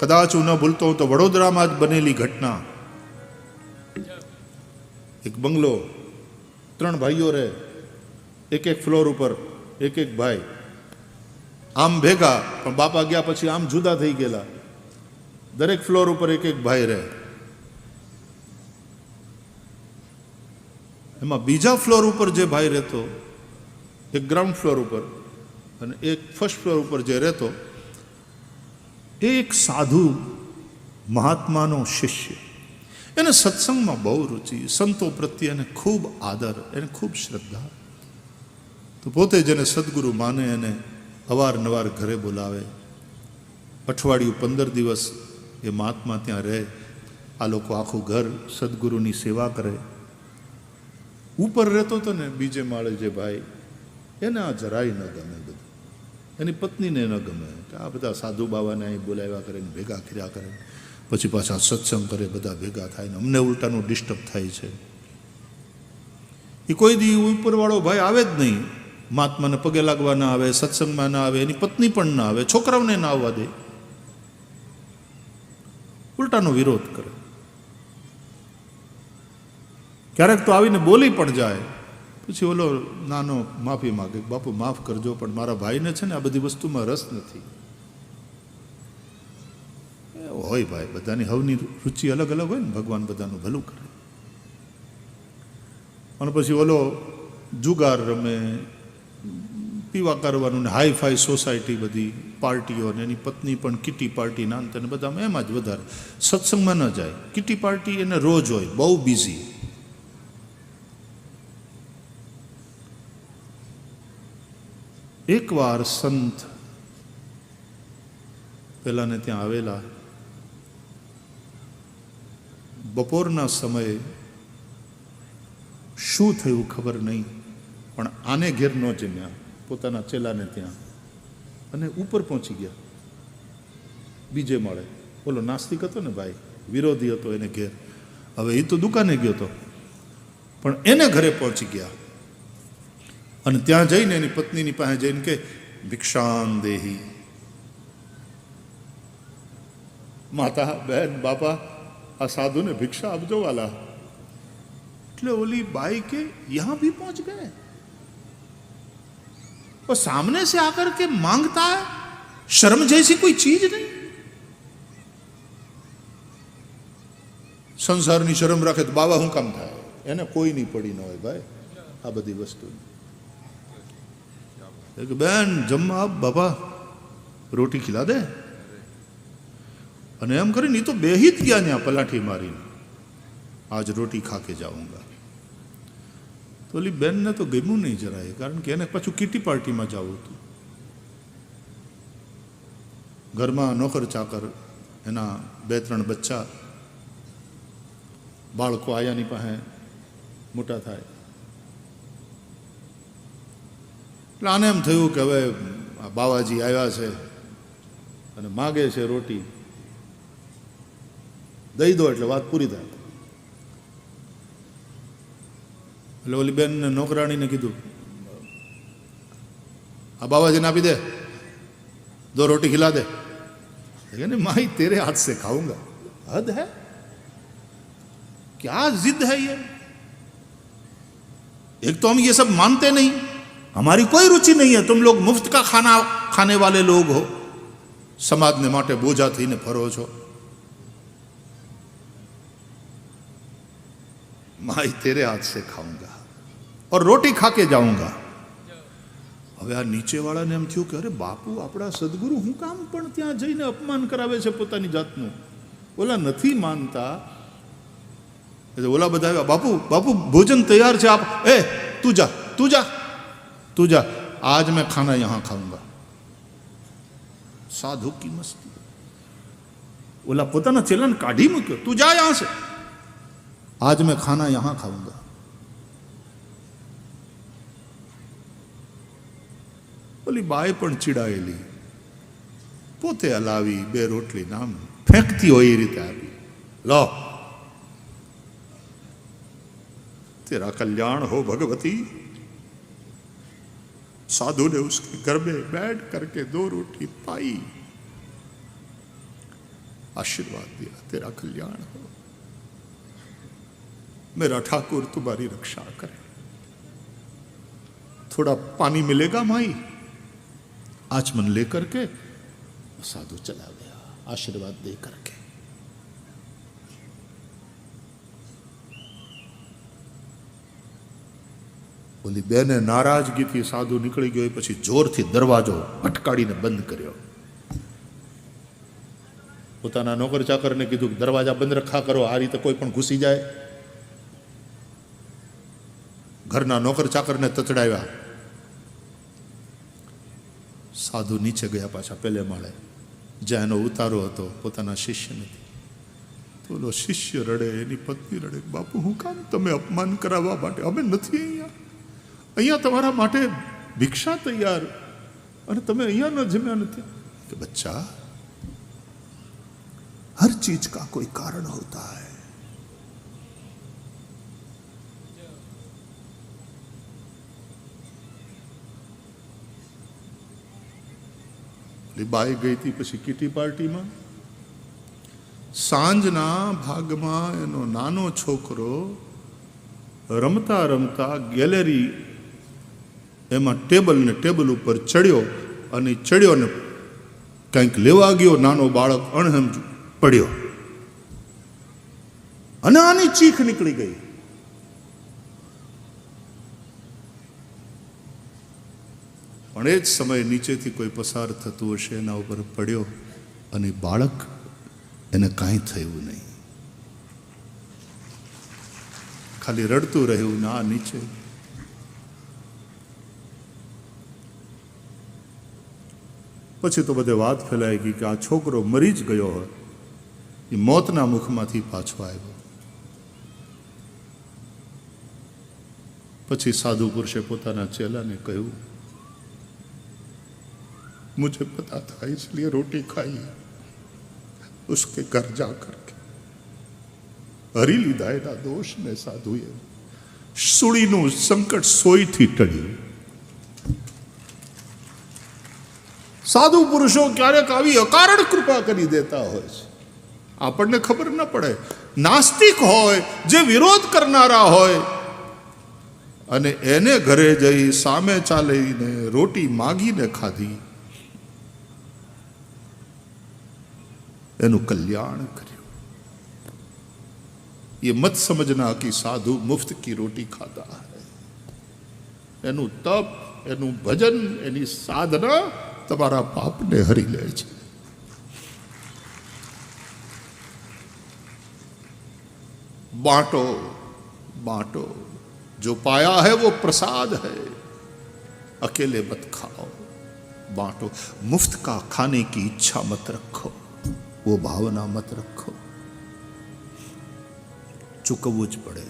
કદાચ હું ન ભૂલતો હું તો વડોદરામાં જ બનેલી ઘટના. એક બંગલો, ત્રણ ભાઈઓ રહે, એક એક ફ્લોર ઉપર, એક એક ભાઈ. આમ ભેગા, પણ બાપા ગયા પછી આમ જુદા થઈ ગયેલા. દરેક ફ્લોર ઉપર એક એક ભાઈ રહે. એમાં બીજા ફ્લોર ઉપર જે ભાઈ રહેતો, એક ગ્રાઉન્ડ ફ્લોર ઉપર અને એક ફર્સ્ટ ફ્લોર ઉપર જે રહેતો એક સાધુ મહાત્માનો શિષ્ય. એને સત્સંગમાં બહુ રુચિ, સંતો પ્રત્યે એને ખૂબ આદર, એને ખૂબ શ્રદ્ધા. તો પોતે જેને સદગુરુ માને એને અવારનવાર ઘરે બોલાવે. અઠવાડિયું પંદર દિવસ એ મહાત્મા ત્યાં રહે. આ લોકો આખું ઘર સદગુરુની સેવા કરે. ઉપર રહેતો હતો ને બીજે માળે જે ભાઈ, એને આ જરાય ન ગમે એની પત્નીને ન ગમે. કે આ બધા સાધુ બાબાને અહીં બોલાવ્યા કરે ને ભેગા કર્યા કરે પછી પાછા સત્સંગ કરે, બધા ભેગા થાય ને. અમને ઉલટાનું ડિસ્ટર્બ થાય છે. એ કોઈ દી ઉપરવાળો ભાઈ આવે જ નહીં. મહાત્માને પગે લાગવા ના આવે, સત્સંગમાં ના આવે, એની પત્ની પણ ના આવે, છોકરાઓને ના આવવા દે. ઉલટાનો વિરોધ કરે. ક્યારેક તો આવીને બોલી પણ જાય. પછી ઓલો નાનો, માફી માગે, બાપુ, માફ કરજો, પણ મારા ભાઈને છે ને આ બધી વસ્તુમાં રસ નથી. હોય ભાઈ, બધાની હવની રુચિ અલગ અલગ હોય ને, ભગવાન બધાનું ભલું કરે. અને પછી ઓલો જુગાર રમે, પીવા કરવાનું ને હાઈ ફાઈ સોસાયટી બધી, પાર્ટીઓ ને એની પત્ની પણ કિટી પાર્ટી ના અંતે ને બધામાં એમાં જ વધારે. સત્સંગમાં ન જાય. કિટી પાર્ટી એને રોજ હોય, બહુ બિઝી એકવાર સંત પેલાને ત્યાં આવેલા, બપોરના સમયે શું થયું ખબર નહીં, પણ આને ઘેર ન જમ્યા. પોતાના ચેલાને ત્યાં અને ઉપર પહોંચી ગયા. બીજે માળે, બોલો, નાસ્તિક હતો ને ભાઈ? વિરોધી હતો એને ઘેર. હવે એ તો દુકાને ગયો હતો પણ એને ઘરે પહોંચી ગયા. અને ત્યાં જઈને એની પત્નીની પાસે જઈને કે ભિક્ષાન દેહી માતા બહેન બાપા આ સાધુને ભિક્ષા આપજો વાલા એટલે ઓલી बाई के यहां भी पहुंच गए और सामने से आकर के मांगता है शर्म जैसी कोई चीज नहीं સંસારની શરમ રાખે તો બાબા હું કામ થાય એને કોઈ નહીં પડી ન હોય ભાઈ આ બધી વસ્તુ બેન જમવા આપ બાબા રોટી ખીલા દે. અને એમ કરીને એ તો બેહી જ ગયા ત્યાં પલાઠી મારીને. આજ રોટી ખા કે જાઉંગા. તો ઓલી બેનને તો ગમ્યું નહીં જરાય, કારણ કે એને પાછું કીટી પાર્ટીમાં જવું હતું. ઘરમાં નોકર ચાકર, એના બે ત્રણ બચ્ચા. બાળકો આયાની પાસે મોટા થાય. એટલે આને એમ થયું કે હવે આ બાવાજી આવ્યા છે અને માગે છે રોટી દઈ દો એટલે વાત પૂરી થાય એટલે ઓલી બેનને નોકરાણીને કીધું આ બાબાજીને આપી દે દો रोटी खिला दे कहने माई तेरे हाथ से खाऊंगा हद है क्या जिद है ये एक तो हम ये सब मानते नहीं हमारी कोई रुचि नहीं है तुम लोग मुफ्त का खाना खाने वाले लोग हो સમાજને માટે બોજા થઈને ફરો છો माई तेरे हाथ से खाऊंगा और रोटी खा के जाऊंगा હવે આ નીચેવાળાને એમ થયું કે અરે બાપુ આપણા સદગુરુ હું કામ પણ ત્યાં જઈને અપમાન કરાવે છે પોતાની જાતનું ઓલા નથી માનતા એટલે ઓલા બધા આવ્યા બાપુ બાપુ ભોજન તૈયાર છે આપ એ તું જા તું જા तू जा, आज मैं खाना यहां खाऊंगा। સાધુ કી મસ્તી ઓલા પોતાના ચેલન કાઢી મૂક્યો તું જા યહાં સે આજ મેં ખાના યહાં ખાઉંગા ઓલી બાય પણ ચીડાયેલી પોતે હલાવી બે રોટલી નામ ફેંકતી હોય એ રીતે આવી લો તેરા કલ્યાણ હો ભગવતી साधु ने उसके घर में बैठ करके दो रोटी पाई। आशीर्वाद दिया, तेरा कल्याण हो। मेरा ठाकुर तुम्हारी रक्षा करे। थोड़ा पानी मिलेगा माई? आचमन लेकर के साधु चला गया, आशीर्वाद दे करके। ઓલી બેને નારાજગીથી સાધુ નીકળી ગયો પછી જોરથી દરવાજો અટકાડીને બંધ કર્યો. પોતાના નોકર ચાકરને કીધું કે, દરવાજા બંધ રખા કરો, આ રીતે કોઈ પણ ઘૂસી જાય. ઘરના નોકર ચાકરને તતડાવ્યા સાધુ નીચે ગયા પાછા પેલે માળે. જ્યાં એનો ઉતારો હતો, પોતાના શિષ્યને તો શિષ્ય રડે, એની પત્ની રડે, બાપુ, હું કામ તમે અપમાન કરાવવા માટે? અમે નથી અહીંયા. અહીંયા તમારા માટે ભિક્ષા તૈયાર અને તમે અહીંયા ન જમ્યા નથી કે બચ્ચા हर चीज का कोई कारण होता है બાઈ ગઈ હતી પછી કીટી પાર્ટીમાં સાંજના ભાગમાં એનો નાનો છોકરો રમતા રમતા ગેલેરી એમાં ટેબલને ટેબલ ઉપર ચડ્યો અને ચડ્યો ને કંઈક લેવા ગયો નાનો બાળક અણહમજુ પડ્યો. અને આની ચીખ નીકળી ગઈ. પણ એ જ સમયે નીચેથી કોઈ પસાર થતું હશે એના ઉપર પડ્યો અને બાળક એને કાંઈ થયું નહીં. ખાલી રડતું રહ્યું ના નીચે. પછી તો બધે વાત ફેલાઈ ગઈ કે આ છોકરો મરી જ ગયો હોય એ મોતના મુખમાંથી પાછો આવ્યો પછી સાધુ પુરુષે પોતાના ચેલાને કહ્યું मुझे पता था इसलिए रोटी खाई उसके घर जा करके હરી લીધા એના દોષને સાધુએ સુળીનું સંકટ સોયથી ટળ્યું સાધુ પુરુષો ક્યારેક આવી અકારણ કૃપા કરી દેતા હોય છે. આપણને ખબર ન પડે. નાસ્તિક હોય, જે વિરોધ કરનારા હોય, અને એને ઘરે જઈ સામે ચાલીને રોટી માગીને ખાધી. એનું કલ્યાણ કર્યું. એ મત સમજના કે સાધુ મુફ્ત કી રોટી ખાતા એનું તપ, એનું ભજન, એની સાધના તમારા પાપને હરી લે છે बांटो बांटो जो पाया है वो प्रसाद है अकेले मत खाओ बांटो मुफ्त का खाने की इच्छा मत रखो वो भावना मत रखो ચૂકવવું જ પડે